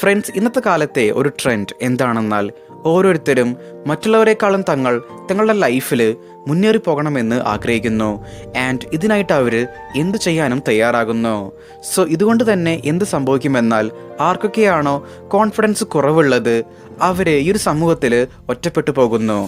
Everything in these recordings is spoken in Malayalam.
ഫ്രണ്ട്സ് ഇന്നത്തെ കാലത്തെ ഒരു ട്രെൻഡ് എന്താണെന്നാൽ ഓരോരുത്തരും മറ്റുള്ളവരെക്കാളും തങ്ങൾ തങ്ങളുടെ ലൈഫിൽ മുന്നേറി പോകണമെന്ന് ആഗ്രഹിക്കുന്നു. ആൻഡ് ഇതിനായിട്ട് അവർ എന്ത് ചെയ്യാനും തയ്യാറാകുന്നു. സോ ഇതുകൊണ്ട് തന്നെ എന്ത് സംഭവിക്കുമെന്നാൽ ആർക്കൊക്കെയാണോ കോൺഫിഡൻസ് കുറവുള്ളത് അവർ ഈ ഒരു സമൂഹത്തിൽ ഒറ്റപ്പെട്ടു പോകുന്നു.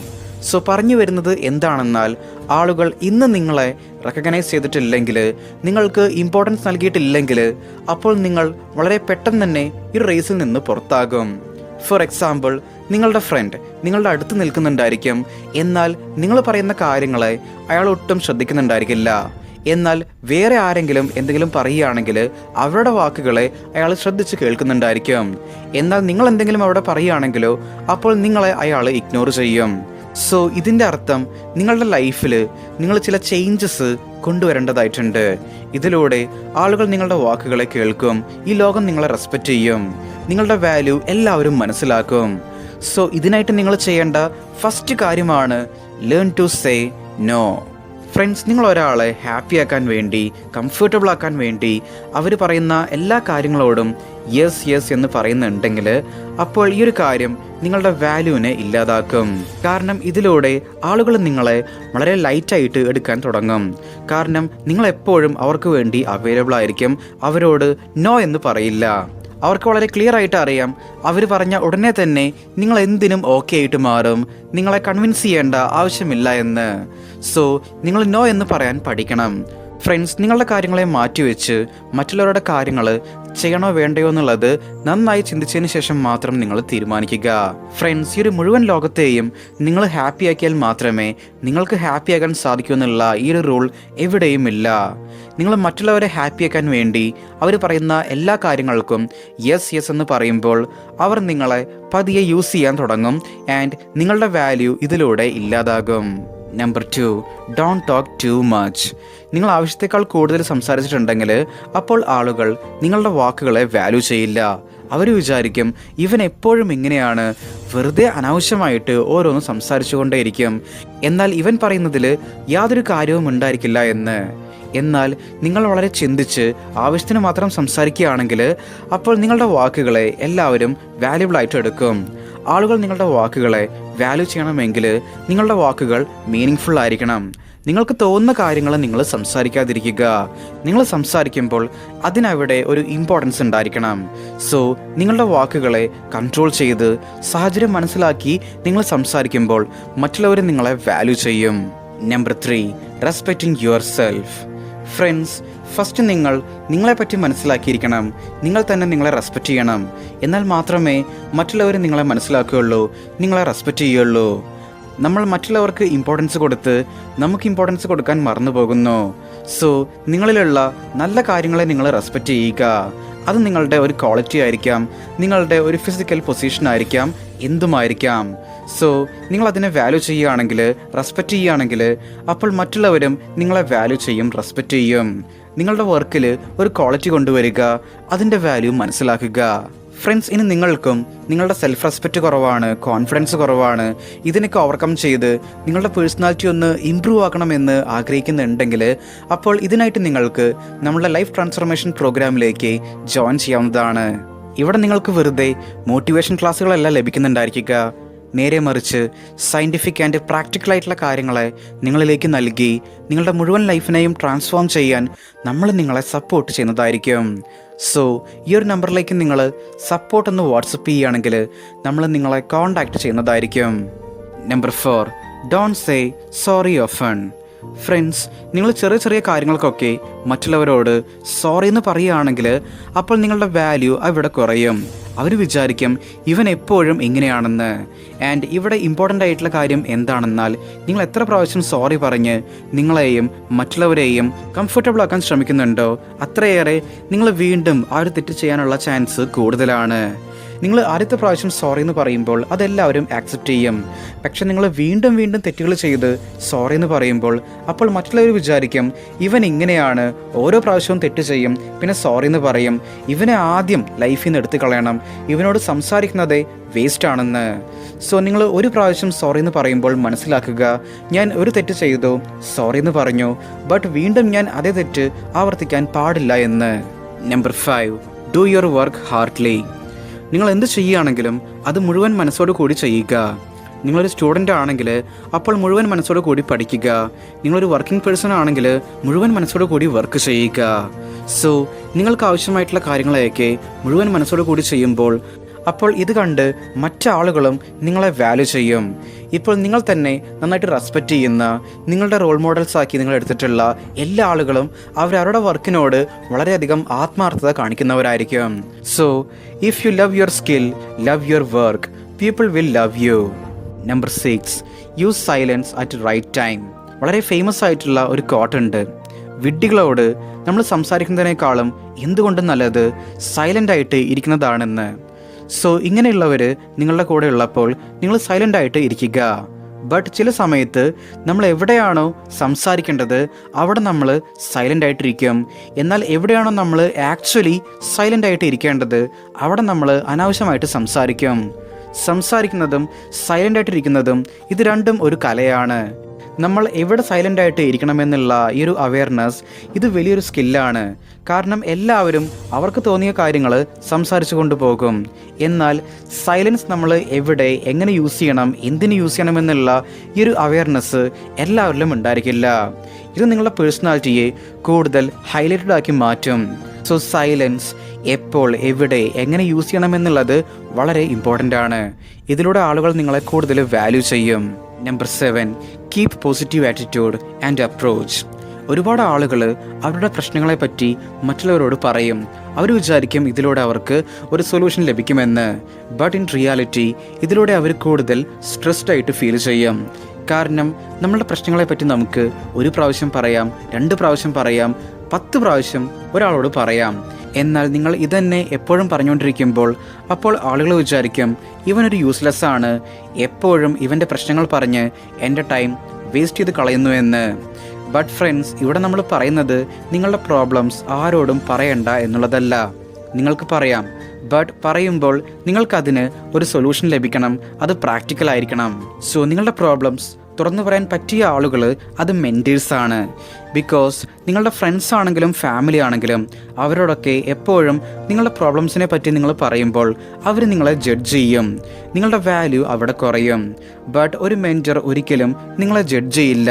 സോ പറഞ്ഞു വരുന്നത് എന്താണെന്നാൽ ആളുകൾ ഇന്ന് നിങ്ങളെ റെക്കഗ്നൈസ് ചെയ്തിട്ടില്ലെങ്കിൽ നിങ്ങൾക്ക് ഇമ്പോർട്ടൻസ് നൽകിയിട്ടില്ലെങ്കിൽ അപ്പോൾ നിങ്ങൾ വളരെ പെട്ടെന്ന് തന്നെ ഈ റേസിൽ നിന്ന് പുറത്താകും. ഫോർ എക്സാമ്പിൾ നിങ്ങളുടെ ഫ്രണ്ട് നിങ്ങളുടെ അടുത്ത് നിൽക്കുന്നുണ്ടായിരിക്കും. എന്നാൽ നിങ്ങൾ പറയുന്ന കാര്യങ്ങളെ അയാൾ ഒട്ടും ശ്രദ്ധിക്കുന്നുണ്ടായിരിക്കില്ല. എന്നാൽ വേറെ ആരെങ്കിലും എന്തെങ്കിലും പറയുകയാണെങ്കിൽ അവരുടെ വാക്കുകളെ അയാൾ ശ്രദ്ധിച്ച് കേൾക്കുന്നുണ്ടായിരിക്കും. എന്നാൽ നിങ്ങൾ എന്തെങ്കിലും അവിടെ പറയുകയാണെങ്കിലോ അപ്പോൾ നിങ്ങളെ അയാൾ ഇഗ്നോർ ചെയ്യും. സോ ഇതിന്റെ അർത്ഥം നിങ്ങളുടെ ലൈഫിൽ നിങ്ങൾ ചില ചേഞ്ചസ് കൊണ്ടുവരേണ്ടതായിട്ടുണ്ട്. ഇതിലൂടെ ആളുകൾ നിങ്ങളുടെ വാക്കുകളെ കേൾക്കും. ഈ ലോകം നിങ്ങളെ റെസ്പെക്റ്റ് ചെയ്യും. നിങ്ങളുടെ വാല്യൂ എല്ലാവരും മനസ്സിലാക്കും. സോ ഇതിനായിട്ട് നിങ്ങൾ ചെയ്യേണ്ട ഫസ്റ്റ് കാര്യമാണ് learn to say no friends നിങ്ങൾ ഒരാളെ ഹാപ്പി ആക്കാൻ വേണ്ടി കംഫർട്ടബിൾ ആക്കാൻ വേണ്ടി അവർ പറയുന്ന എല്ലാ കാര്യങ്ങളോടും യെസ് യെസ് എന്ന് പറയുന്നുണ്ടെങ്കിൽ അപ്പോൾ ഈ ഒരു കാര്യം നിങ്ങളുടെ വാല്യൂവിനെ ഇല്ലാതാക്കും. കാരണം ഇതിലൂടെ ആളുകൾ നിങ്ങളെ വളരെ ലൈറ്റായിട്ട് എടുക്കാൻ തുടങ്ങും. കാരണം നിങ്ങൾ എപ്പോഴും അവർക്ക് വേണ്ടി അവൈലബിൾ ആയിരിക്കും. അവരോട് നോ എന്ന് പറയില്ല. അവർക്ക് വളരെ ക്ലിയർ ആയിട്ട് അറിയാം. അവർ പറഞ്ഞ ഉടനെ തന്നെ നിങ്ങൾ എന്തിനും ഓക്കെ ആയിട്ട് മാറും. നിങ്ങളെ കൺവിൻസ് ചെയ്യേണ്ട ആവശ്യമില്ല എന്ന്. സോ നിങ്ങൾ നോ എന്ന് പറയാൻ പഠിക്കണം. ഫ്രണ്ട്സ് നിങ്ങളുടെ കാര്യങ്ങളെ മാറ്റിവെച്ച് മറ്റുള്ളവരുടെ കാര്യങ്ങൾ ചെയ്യണോ വേണ്ടയോ എന്നുള്ളത് നന്നായി ചിന്തിച്ചതിന് ശേഷം മാത്രം നിങ്ങൾ തീരുമാനിക്കുക. ഫ്രണ്ട്സ് ഈ ഒരു മുഴുവൻ ലോകത്തെയും നിങ്ങൾ ഹാപ്പി ആക്കിയാൽ മാത്രമേ നിങ്ങൾക്ക് ഹാപ്പി ആകാൻ സാധിക്കൂ എന്നുള്ള ഈ ഒരു റൂൾ എവിടെയും ഇല്ല. നിങ്ങൾ മറ്റുള്ളവരെ ഹാപ്പിയാക്കാൻ വേണ്ടി അവർ പറയുന്ന എല്ലാ കാര്യങ്ങൾക്കും യെസ് യെസ് എന്ന് പറയുമ്പോൾ അവർ നിങ്ങളെ പതിയെ യൂസ് ചെയ്യാൻ തുടങ്ങും ആൻഡ് നിങ്ങളുടെ വാല്യൂ ഇതിലൂടെ ഇല്ലാതാകും. Number two don't talk too much നിങ്ങൾ ആവശ്യത്തെക്കാൾ കൂടുതൽ സംസാരിച്ചിട്ടുണ്ടെങ്കിൽ അപ്പോൾ ആളുകൾ നിങ്ങളുടെ വാക്കുകളെ വാല്യൂ ചെയ്യില്ല. അവർ വിചാരിക്കും ഇവൻ എപ്പോഴും ഇങ്ങനെയാണ്. വെറുതെ അനാവശ്യമായിട്ട് ഓരോന്നും സംസാരിച്ചുകൊണ്ടേയിരിക്കും. എന്നാൽ ഇവൻ പറയുന്നതിൽ യാതൊരു കാര്യവും ഉണ്ടായിരിക്കില്ല എന്ന്. എന്നാൽ നിങ്ങൾ വളരെ ചിന്തിച്ച് ആവശ്യത്തിന് മാത്രം സംസാരിക്കുകയാണെങ്കിൽ അപ്പോൾ നിങ്ങളുടെ വാക്കുകളെ എല്ലാവരും വാല്യുബിൾ ആയിട്ട് എടുക്കും. ആളുകൾ നിങ്ങളുടെ വാക്കുകളെ വാല്യൂ ചെയ്യണമെങ്കിൽ നിങ്ങളുടെ വാക്കുകൾ മീനിങ് ഫുൾ ആയിരിക്കണം. നിങ്ങൾക്ക് തോന്നുന്ന കാര്യങ്ങൾ നിങ്ങൾ സംസാരിക്കാതിരിക്കുക. നിങ്ങൾ സംസാരിക്കുമ്പോൾ അതിനവിടെ ഒരു ഇമ്പോർട്ടൻസ് ഉണ്ടായിരിക്കണം. സോ നിങ്ങളുടെ വാക്കുകളെ കൺട്രോൾ ചെയ്ത് സാഹചര്യം മനസ്സിലാക്കി നിങ്ങൾ സംസാരിക്കുമ്പോൾ മറ്റുള്ളവർ നിങ്ങളെ വാല്യൂ ചെയ്യും. Number three respecting yourself friends first നിങ്ങൾ നിങ്ങളെപ്പറ്റി മനസ്സിലാക്കിയിരിക്കണം. നിങ്ങൾ തന്നെ നിങ്ങളെ റെസ്പെക്റ്റ് ചെയ്യണം. എന്നാൽ മാത്രമേ മറ്റുള്ളവർ നിങ്ങളെ മനസ്സിലാക്കുകയുള്ളൂ നിങ്ങളെ റെസ്പെക്റ്റ് ചെയ്യുള്ളൂ നമ്മൾ മറ്റുള്ളവർക്ക് ഇമ്പോർട്ടൻസ് കൊടുത്ത് നമുക്ക് ഇമ്പോർട്ടൻസ് കൊടുക്കാൻ മറന്നു പോകുന്നു സോ നിങ്ങളിലുള്ള നല്ല കാര്യങ്ങളെ നിങ്ങൾ റെസ്പെക്റ്റ് ചെയ്യുക. അത് നിങ്ങളുടെ ഒരു ക്വാളിറ്റി ആയിരിക്കാം നിങ്ങളുടെ ഒരു ഫിസിക്കൽ പൊസിഷൻ ആയിരിക്കാം എന്തുമായിരിക്കാം. സോ നിങ്ങൾ അതിനെ വാല്യൂ ചെയ്യുകയാണെങ്കിൽ റെസ്പെക്റ്റ് ചെയ്യുകയാണെങ്കിൽ അപ്പോൾ മറ്റുള്ളവരും നിങ്ങളെ വാല്യൂ ചെയ്യും റെസ്പെക്റ്റ് ചെയ്യും. നിങ്ങളുടെ വർക്കിൽ ഒരു ക്വാളിറ്റി കൊണ്ടുവരിക അതിന്റെ വാല്യൂ മനസ്സിലാക്കുക. ഫ്രണ്ട്സ് ഇനി നിങ്ങൾക്കും നിങ്ങളുടെ സെൽഫ് റെസ്പെക്റ്റ് കുറവാണ് കോൺഫിഡൻസ് കുറവാണ്. ഇതിനൊക്കെ ഓവർകം ചെയ്ത് നിങ്ങളുടെ പേഴ്സണാലിറ്റി ഒന്ന് ഇമ്പ്രൂവ് ആക്കണമെന്ന് ആഗ്രഹിക്കുന്നുണ്ടെങ്കിൽ അപ്പോൾ ഇതിനായിട്ട് നിങ്ങൾക്ക് നമ്മുടെ ലൈഫ് ട്രാൻസ്ഫോർമേഷൻ പ്രോഗ്രാമിലേക്ക് ജോയിൻ ചെയ്യാവുന്നതാണ്. ഇവിടെ നിങ്ങൾക്ക് വെറുതെ മോട്ടിവേഷൻ ക്ലാസ്സുകളല്ല ലഭിക്കുന്നുണ്ടായിരിക്കുക. നേരെ മറിച്ച് സയന്റിഫിക് ആൻഡ് പ്രാക്ടിക്കൽ ആയിട്ടുള്ള കാര്യങ്ങളെ നിങ്ങളിലേക്ക് നൽകി നിങ്ങളുടെ മുഴുവൻ ലൈഫിനെയും ട്രാൻസ്ഫോം ചെയ്യാൻ നമ്മൾ നിങ്ങളെ സപ്പോർട്ട് ചെയ്യുന്നതായിരിക്കും. സോ ഈ ഒരു നമ്പറിലേക്ക് നിങ്ങൾ സപ്പോർട്ട് ഒന്ന് വാട്സപ്പ് ചെയ്യുകയാണെങ്കിൽ നമ്മൾ നിങ്ങളെ കോൺടാക്റ്റ് ചെയ്യുന്നതായിരിക്കും. Number four don't say sorry often friends നിങ്ങൾ ചെറിയ ചെറിയ കാര്യങ്ങൾക്കൊക്കെ മറ്റുള്ളവരോട് സോറി എന്ന് പറയുകയാണെങ്കിൽ അപ്പോൾ നിങ്ങളുടെ വാല്യൂ അവിടെ കുറയും. അവർ വിചാരിക്കും ഇവൻ എപ്പോഴും ഇങ്ങനെയാണെന്ന്. ആൻഡ് ഇവിടെ ഇമ്പോർട്ടന്റ് ആയിട്ടുള്ള കാര്യം എന്താണെന്നാൽ നിങ്ങൾ എത്ര പ്രാവശ്യം സോറി പറഞ്ഞ് നിങ്ങളെയും മറ്റുള്ളവരെയും കംഫർട്ടബിൾ ആക്കാൻ ശ്രമിക്കുന്നുണ്ടോ അത്രയേറെ നിങ്ങൾ വീണ്ടും ആ ഒരു തെറ്റ് ചെയ്യാനുള്ള ചാൻസ് കൂടുതലാണ്. നിങ്ങൾ ആദ്യത്തെ പ്രാവശ്യം സോറി എന്ന് പറയുമ്പോൾ അതെല്ലാവരും ആക്സെപ്റ്റ് ചെയ്യും. പക്ഷെ നിങ്ങൾ വീണ്ടും വീണ്ടും തെറ്റുകൾ ചെയ്ത് സോറി എന്ന് പറയുമ്പോൾ അപ്പോൾ മറ്റുള്ളവർ വിചാരിക്കും ഇവൻ ഇങ്ങനെയാണ് ഓരോ പ്രാവശ്യവും തെറ്റ് ചെയ്യും പിന്നെ സോറി എന്ന് പറയും. ഇവനെ ആദ്യം ലൈഫിൽ നിന്ന് എടുത്തു കളയണം. ഇവനോട് സംസാരിക്കുന്നതേ വേസ്റ്റ് ആണെന്ന്. സോ നിങ്ങൾ ഒരു പ്രാവശ്യം സോറി എന്ന് പറയുമ്പോൾ മനസ്സിലാക്കുക ഞാൻ ഒരു തെറ്റ് ചെയ്തു സോറി എന്ന് പറഞ്ഞു ബട്ട് വീണ്ടും ഞാൻ അതേ തെറ്റ് ആവർത്തിക്കാൻ പാടില്ല എന്ന്. Number five do your work heartily നിങ്ങൾ എന്ത് ചെയ്യുകയാണെങ്കിലും അത് മുഴുവൻ മനസ്സോടു കൂടി ചെയ്യുക. നിങ്ങളൊരു സ്റ്റുഡന്റ് ആണെങ്കിൽ അപ്പോൾ മുഴുവൻ മനസ്സോടു കൂടി പഠിക്കുക. നിങ്ങളൊരു വർക്കിംഗ് പേഴ്സൺ ആണെങ്കിൽ മുഴുവൻ മനസ്സോടു കൂടി വർക്ക് ചെയ്യുക. സോ നിങ്ങൾക്ക് ആവശ്യമായിട്ടുള്ള കാര്യങ്ങളെയൊക്കെ മുഴുവൻ മനസ്സോടു കൂടി ചെയ്യുമ്പോൾ അപ്പോൾ ഇത് കണ്ട് മറ്റാളുകളും നിങ്ങളെ വാല്യൂ ചെയ്യും. ഇപ്പോൾ നിങ്ങൾ തന്നെ നന്നായിട്ട് റെസ്പെക്റ്റ് ചെയ്യുന്ന നിങ്ങളുടെ റോൾ മോഡൽസ് ആക്കി നിങ്ങൾ എടുത്തിട്ടുള്ള എല്ലാ ആളുകളും അവരവരുടെ വർക്കിനോട് വളരെയധികം ആത്മാർത്ഥത കാണിക്കുന്നവരായിരിക്കും. So if you love your skill love your work people will love you number six use silence at right time വളരെ ഫേമസ് ആയിട്ടുള്ള ഒരു കോട്ടുണ്ട് വിഡ്ഢികളോട് നമ്മൾ സംസാരിക്കുന്നതിനേക്കാളും എന്തുകൊണ്ടും നല്ലത്? സൈലന്റ് ആയിട്ട് ഇരിക്കുന്നതാണെന്ന്. സോ ഇങ്ങനെയുള്ളവർ നിങ്ങളുടെ കൂടെ ഉള്ളപ്പോൾ നിങ്ങൾ സൈലന്റ് ആയിട്ട് ഇരിക്കുക. ബട്ട് ചില സമയത്ത് നമ്മൾ എവിടെയാണോ സംസാരിക്കേണ്ടത് അവിടെ നമ്മൾ സൈലന്റ് ആയിട്ടിരിക്കും. എന്നാൽ എവിടെയാണോ നമ്മൾ ആക്ച്വലി സൈലന്റ് ആയിട്ട് ഇരിക്കേണ്ടത് അവിടെ നമ്മൾ അനാവശ്യമായിട്ട് സംസാരിക്കും. സംസാരിക്കുന്നതും സൈലന്റ് ആയിട്ടിരിക്കുന്നതും ഇത് രണ്ടും ഒരു കലയാണ്. നമ്മൾ എവിടെ സൈലന്റ് ആയിട്ട് ഇരിക്കണമെന്നുള്ള ഈ ഒരു അവയർനെസ് ഇത് വലിയൊരു സ്കില്ലാണ് കാരണം എല്ലാവരും അവർക്ക് തോന്നിയ കാര്യങ്ങൾ സംസാരിച്ചു കൊണ്ടുപോകും എന്നാൽ സൈലൻസ് നമ്മൾ എവിടെ എങ്ങനെ യൂസ് ചെയ്യണം എന്തിന് യൂസ് ചെയ്യണം എന്നുള്ള ഈ ഒരു അവയർനെസ് എല്ലാവരിലും ഉണ്ടായിരിക്കില്ല. ഇത് നിങ്ങളുടെ പേഴ്സണാലിറ്റിയെ കൂടുതൽ ഹൈലൈറ്റഡ് ആക്കി മാറ്റും. സോ സൈലൻസ് എപ്പോൾ എവിടെ എങ്ങനെ യൂസ് ചെയ്യണമെന്നുള്ളത് വളരെ ഇമ്പോർട്ടന്റ് ആണ്. ഇതിലൂടെ ആളുകൾ നിങ്ങളെ കൂടുതൽ വാല്യൂ ചെയ്യും. Number seven keep positive attitude and approach ഒരുപാട് ആളുകൾ അവരുടെ പ്രശ്നങ്ങളെ പറ്റി മറ്റുള്ളവരോട് പറയും. അവർ വിചാരിക്കും ഇതിലൂടെ അവർക്ക് ഒരു സൊല്യൂഷൻ ലഭിക്കുമെന്ന്. ബട്ട് ഇൻ റിയാലിറ്റി ഇതിലൂടെ അവർ കൂടുതൽ സ്ട്രെസ്ഡ് ആയിട്ട് ഫീൽ ചെയ്യും. കാരണം നമ്മളുടെ പ്രശ്നങ്ങളെ പറ്റി നമുക്ക് ഒരു പ്രാവശ്യം പറയാം രണ്ട് പ്രാവശ്യം പറയാം പത്ത് പ്രാവശ്യം ഒരാളോട് പറയാം. എന്നാൽ നിങ്ങൾ ഇതന്നെ എപ്പോഴും പറഞ്ഞുകൊണ്ടിരിക്കുമ്പോൾ അപ്പോൾ ആളുകൾ വിചാരിക്കും ഇവനൊരു യൂസ്ലെസ് ആണ്. എപ്പോഴും ഇവന്റെ പ്രശ്നങ്ങൾ പറഞ്ഞ് എന്റെ ടൈം വേസ്റ്റ് ചെയ്ത് കളയുന്നു എന്ന്. ബട്ട് ഫ്രണ്ട്സ് ഇവിടെ നമ്മൾ പറയുന്നത് നിങ്ങളുടെ പ്രോബ്ലംസ് ആരോടും പറയണ്ട എന്നുള്ളതല്ല. നിങ്ങൾക്ക് പറയാം. ബട്ട് പറയുമ്പോൾ നിങ്ങൾക്കതിന് ഒരു സൊല്യൂഷൻ ലഭിക്കണം. അത് പ്രാക്ടിക്കൽ ആയിരിക്കണം. സോ നിങ്ങളുടെ പ്രോബ്ലംസ് തുറന്നു പറയാൻ പറ്റിയ ആളുകൾ അത് മെന്റേഴ്സാണ് ബിക്കോസ് നിങ്ങളുടെ ഫ്രണ്ട്സ് ആണെങ്കിലും ഫാമിലി ആണെങ്കിലും അവരോടൊക്കെ എപ്പോഴും നിങ്ങളുടെ പ്രോബ്ലംസിനെ പറ്റി നിങ്ങൾ പറയുമ്പോൾ അവർ നിങ്ങളെ ജഡ്ജ് ചെയ്യും. നിങ്ങളുടെ വാല്യൂ അവിടെ കുറയും. ബട്ട് ഒരു മെന്റർ ഒരിക്കലും നിങ്ങളെ ജഡ്ജ് ചെയ്യില്ല.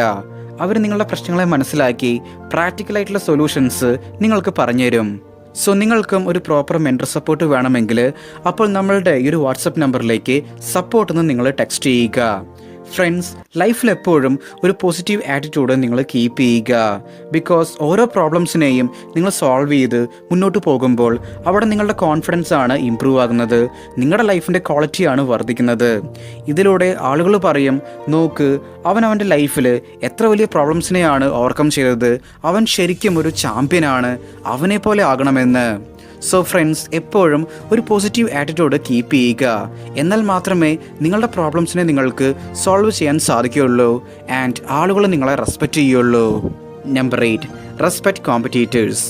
അവർ നിങ്ങളുടെ പ്രശ്നങ്ങളെ മനസ്സിലാക്കി പ്രാക്ടിക്കലായിട്ടുള്ള സൊല്യൂഷൻസ് നിങ്ങൾക്ക് പറഞ്ഞുതരും. സോ നിങ്ങൾക്കും ഒരു പ്രോപ്പർ മെന്റർ സപ്പോർട്ട് വേണമെങ്കിൽ അപ്പോൾ നമ്മളുടെ ഈ ഒരു വാട്സപ്പ് നമ്പറിലേക്ക് സപ്പോർട്ട് നിങ്ങൾ ടെക്സ്റ്റ് ചെയ്യുക. ഫ്രണ്ട്സ് ലൈഫിൽ എപ്പോഴും ഒരു പോസിറ്റീവ് ആറ്റിറ്റ്യൂഡ് നിങ്ങൾ കീപ്പ് ചെയ്യുക. ബിക്കോസ് ഓരോ പ്രോബ്ലംസിനെയും നിങ്ങൾ സോൾവ് ചെയ്ത് മുന്നോട്ട് പോകുമ്പോൾ അവിടെ നിങ്ങളുടെ കോൺഫിഡൻസ് ആണ് ഇമ്പ്രൂവ് ആകുന്നത്. നിങ്ങളുടെ ലൈഫിന്റെ ക്വാളിറ്റിയാണ് വർദ്ധിക്കുന്നത്. ഇതിലൂടെ ആളുകൾ പറയും നോക്ക് അവൻ അവന്റെ ലൈഫിൽ എത്ര വലിയ പ്രോബ്ലംസിനെയാണ് ഓവർകം ചെയ്തത്. അവൻ ശരിക്കും ഒരു ചാമ്പ്യനാണ് അവനെ പോലെ ആകണമെന്ന്. സോ ഫ്രണ്ട്സ് എപ്പോഴും ഒരു പോസിറ്റീവ് ആറ്റിറ്റ്യൂഡ് കീപ്പ് ചെയ്യുക. എന്നാൽ മാത്രമേ നിങ്ങളുടെ പ്രോബ്ലംസിനെ നിങ്ങൾക്ക് സോൾവ് ചെയ്യാൻ സാധിക്കുകയുള്ളൂ ആൻഡ് ആളുകൾ നിങ്ങളെ റെസ്പെക്റ്റ് ചെയ്യുള്ളൂ നമ്പർ എയ്റ്റ് റെസ്പെക്ട് കോമ്പറ്റീറ്റേഴ്സ്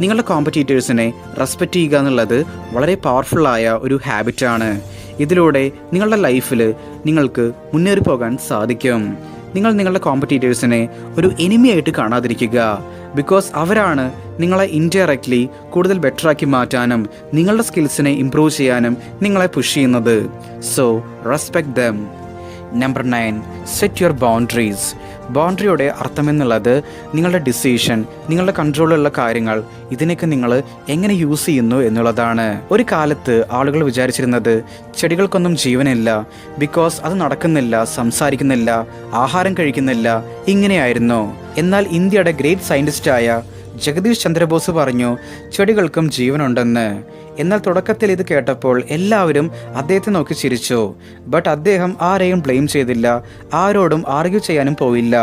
നിങ്ങളുടെ കോമ്പറ്റീറ്റേഴ്സിനെ റെസ്പെക്റ്റ് ചെയ്യുക എന്നുള്ളത് വളരെ പവർഫുള്ളായ ഒരു ഹാബിറ്റാണ് ഇതിലൂടെ നിങ്ങളുടെ ലൈഫിൽ നിങ്ങൾക്ക് മുന്നേറി പോകാൻ സാധിക്കും. നിങ്ങൾ നിങ്ങളുടെ കോമ്പറ്റീറ്റേഴ്സിനെ ഒരു എനിമിയായിട്ട് കാണാതിരിക്കുക. ബിക്കോസ് അവരാണ് നിങ്ങളെ ഇൻഡയറക്റ്റ്ലി കൂടുതൽ ബെറ്ററാക്കി മാറ്റാനും നിങ്ങളുടെ സ്കിൽസിനെ ഇമ്പ്രൂവ് ചെയ്യാനും നിങ്ങളെ പുഷ് ചെയ്യുന്നത്. So respect them number nine set your boundaries ബൗണ്ടറിയുടെ അർത്ഥമെന്നുള്ളത് നിങ്ങളുടെ ഡിസിഷൻ നിങ്ങളുടെ കൺട്രോളിലുള്ള കാര്യങ്ങൾ ഇതിനൊക്കെ നിങ്ങൾ എങ്ങനെ യൂസ് ചെയ്യുന്നു എന്നുള്ളതാണ്. ഒരു കാലത്ത് ആളുകൾ വിചാരിച്ചിരുന്നത് ചെടികൾക്കൊന്നും ജീവനില്ല ബിക്കോസ് അത് നടക്കുന്നില്ല സംസാരിക്കുന്നില്ല ആഹാരം കഴിക്കുന്നില്ല ഇങ്ങനെയായിരുന്നു. എന്നാൽ ഇന്ത്യയുടെ ഗ്രേറ്റ് സയന്റിസ്റ്റായ ജഗദീഷ് ചന്ദ്രബോസ് പറഞ്ഞു ചെടികൾക്കും ജീവനുണ്ടെന്ന്. എന്നാൽ തുടക്കത്തിൽ ഇത് കേട്ടപ്പോൾ എല്ലാവരും അദ്ദേഹത്തെ നോക്കി ചിരിച്ചു. ബട്ട് അദ്ദേഹം ആരെയും ബ്ലെയിം ചെയ്തില്ല. ആരോടും ആർഗ്യൂ ചെയ്യാനും പോയില്ല.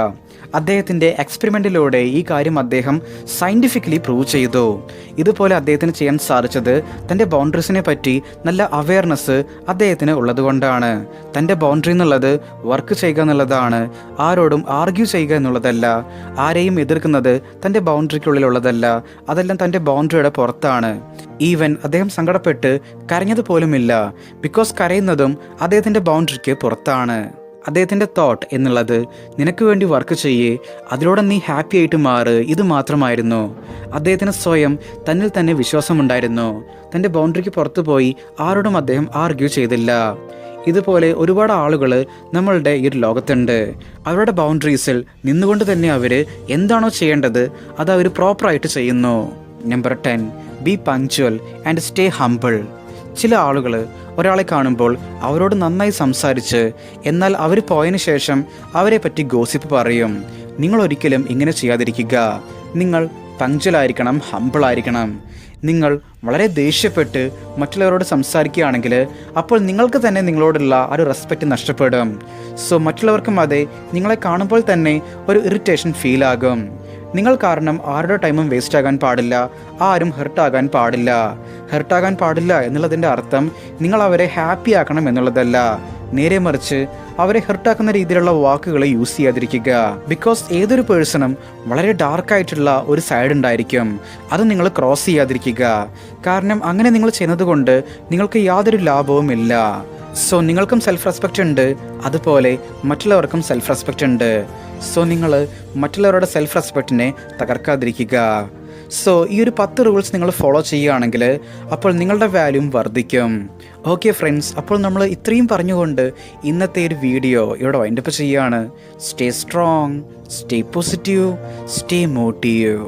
അദ്ദേഹത്തിന്റെ എക്സ്പെരിമെന്റിലൂടെ ഈ കാര്യം അദ്ദേഹം സയന്റിഫിക്കലി പ്രൂവ് ചെയ്തു. ഇതുപോലെ അദ്ദേഹത്തിന് ചെയ്യാൻ സാധിച്ചത് തന്റെ ബൗണ്ടറീസിനെ പറ്റി നല്ല അവയർനെസ് അദ്ദേഹത്തിന് ഉള്ളതുകൊണ്ടാണ് തന്റെ ബൗണ്ടറി എന്നുള്ളത് വർക്ക് ചെയ്യുക എന്നുള്ളതാണ് ആരോടും ആർഗ്യൂ ചെയ്യുക എന്നുള്ളതല്ല ആരെയും എതിർക്കുന്നത് തന്റെ ബൗണ്ടറിക്കുള്ളിലുള്ളതല്ല അതെല്ലാം തന്റെ ബൗണ്ടറിയുടെ പുറത്താണ്. ഈവൻ അദ്ദേഹം സങ്കടപ്പെട്ട് കരഞ്ഞത് പോലുമില്ല ബിക്കോസ് കരയുന്നതും അദ്ദേഹത്തിന്റെ ബൗണ്ടറിക്ക് പുറത്താണ്. അദ്ദേഹത്തിന്റെ തോട്ട് എന്നുള്ളത് നിനക്ക് വേണ്ടി വർക്ക് ചെയ്യേ അതിലൂടെ നീ ഹാപ്പി ആയിട്ട് മാറ് ഇത് മാത്രമായിരുന്നു. അദ്ദേഹത്തിന് സ്വയം തന്നിൽ തന്നെ വിശ്വാസമുണ്ടായിരുന്നു. തന്റെ ബൗണ്ടറിക്ക് പുറത്തു പോയി ആരോടും അദ്ദേഹം ആർഗ്യൂ ചെയ്തില്ല. ഇതുപോലെ ഒരുപാട് ആളുകൾ നമ്മളുടെ ഈ ഒരു ലോകത്തുണ്ട്. അവരുടെ ബൗണ്ടറീസിൽ നിന്നുകൊണ്ട് തന്നെ അവർ എന്താണോ ചെയ്യേണ്ടത് അത് അവർ പ്രോപ്പറായിട്ട് ചെയ്യുന്നു. Number ten be punctual and stay humble ചില ആളുകൾ ഒരാളെ കാണുമ്പോൾ അവരോട് നന്നായി സംസാരിച്ച് എന്നാൽ അവർ പോയതിന് ശേഷം അവരെ പറ്റി ഗോസിപ്പ് പറയും നിങ്ങൾ ഒരിക്കലും ഇങ്ങനെ ചെയ്യാതിരിക്കുക. നിങ്ങൾ പങ്ക്ച്വലായിരിക്കണം ഹമ്പിളായിരിക്കണം നിങ്ങൾ വളരെ ദേഷ്യപ്പെട്ട് മറ്റുള്ളവരോട് സംസാരിക്കുകയാണെങ്കിൽ അപ്പോൾ നിങ്ങൾക്ക് തന്നെ നിങ്ങളോടുള്ള ആ ഒരു റെസ്പെക്റ്റ് നഷ്ടപ്പെടും. സോ മറ്റുള്ളവർക്കും അതെ നിങ്ങളെ കാണുമ്പോൾ തന്നെ ഒരു ഇറിറ്റേഷൻ ഫീൽ ആകും. നിങ്ങൾ കാരണം ആരുടെ ടൈമും വേസ്റ്റ് ആകാൻ പാടില്ല ആരും ഹെർട്ടാകാൻ പാടില്ല. ഹെർട്ടാകാൻ പാടില്ല എന്നുള്ളതിന്റെ അർത്ഥം നിങ്ങൾ അവരെ ഹാപ്പി ആക്കണം എന്നുള്ളതല്ല. നേരെ മറിച്ച് അവരെ ഹെർട്ടാക്കുന്ന രീതിയിലുള്ള വാക്കുകൾ യൂസ് ചെയ്യാതിരിക്കുക. ബിക്കോസ് ഏതൊരു പേഴ്സണും വളരെ ഡാർക്കായിട്ടുള്ള ഒരു സൈഡ് ഉണ്ടായിരിക്കും. അത് നിങ്ങൾ ക്രോസ് ചെയ്യാതിരിക്കുക. കാരണം അങ്ങനെ നിങ്ങൾ ചെയ്യുന്നത് കൊണ്ട് നിങ്ങൾക്ക് യാതൊരു ലാഭവും ഇല്ല സോ നിങ്ങൾക്കും സെൽഫ് റെസ്പെക്റ്റ് ഉണ്ട്. അതുപോലെ മറ്റുള്ളവർക്കും സെൽഫ് റെസ്പെക്റ്റ് ഉണ്ട്. സോ നിങ്ങൾ മറ്റുള്ളവരുടെ സെൽഫ് റെസ്പെക്റ്റിനെ തകർക്കാതിരിക്കുക. സോ ഈ ഒരു പത്ത് റൂൾസ് നിങ്ങൾ ഫോളോ ചെയ്യുകയാണെങ്കിൽ അപ്പോൾ നിങ്ങളുടെ വാല്യൂം വർദ്ധിക്കും. ഓക്കെ ഫ്രണ്ട്സ് അപ്പോൾ നമ്മൾ ഇത്രയും പറഞ്ഞുകൊണ്ട് ഇന്നത്തെ ഒരു വീഡിയോ ഇവിടെ വൈൻഡപ്പ് ചെയ്യുകയാണ്. Stay strong stay positive stay motive